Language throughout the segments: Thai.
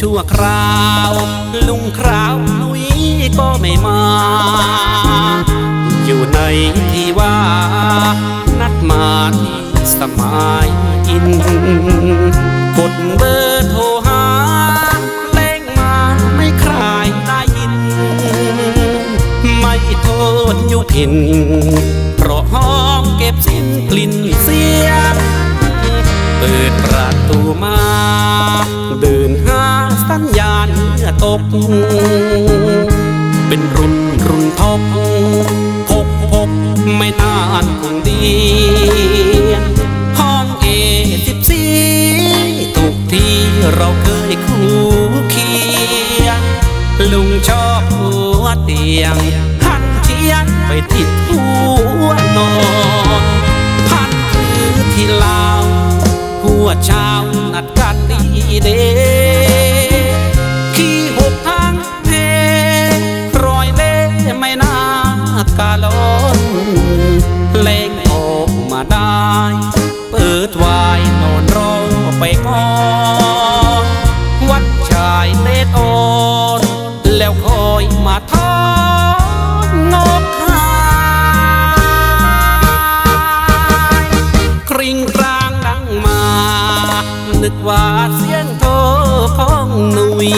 ชั่วคราว ลุงคราวนุ้ยก็ไม่มา อยู่ในที่ว่า นัดมาที่สมายอินกดเบอร์โทรหาเล่งมาไม่ใครได้ยิน ไม่โทษยุพิน เพราะห้องเก็บสิ้นกลิ่นเสียงเปิดประตูมา ตก เป็นรุ่นรุ่นทบพกพกไม่นานคงดี ห้องเอสิบสี่ถูกที่เราเคยคู่เคียง ลุงชอบหัวเตียงหันเทียนไปติดหัวนอนพันคือที่ลาวหัวเช้านัดกันดีเด้ กาลนเล่งออกมาได้ เปิดวายนอนรอไปก่อน วัดชายเลดโอนแล้วคอยมาทอนงอกหายกริ่งกลางดังมา นึกว่าเสียงโทรของหนุ่ย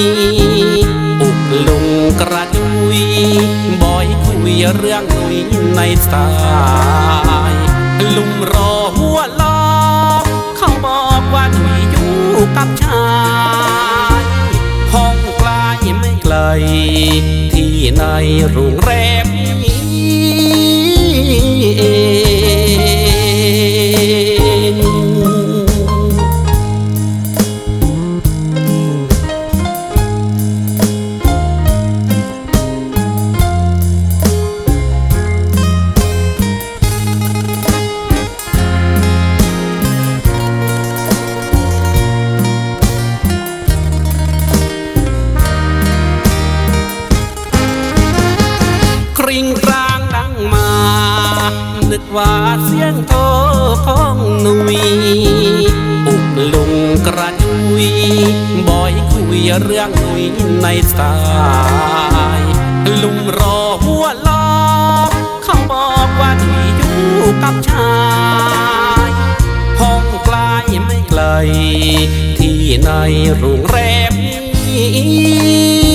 เรื่องหนุยในสายลุงรอหัวล้อเขาบอกว่าหนุยอยู่กับชายห้องไกลไม่ไกล ที่ในโรงแรมึกว่าเสียงโทของหนุยอุกลุงกระจุยบอยคุยเรื่องหนุยในสาย ลุงรอหัวลอเขาบอกว่าหนุยอยู่กับชายห้องไกลไม่ไกล ที่ในโรงแรมนี้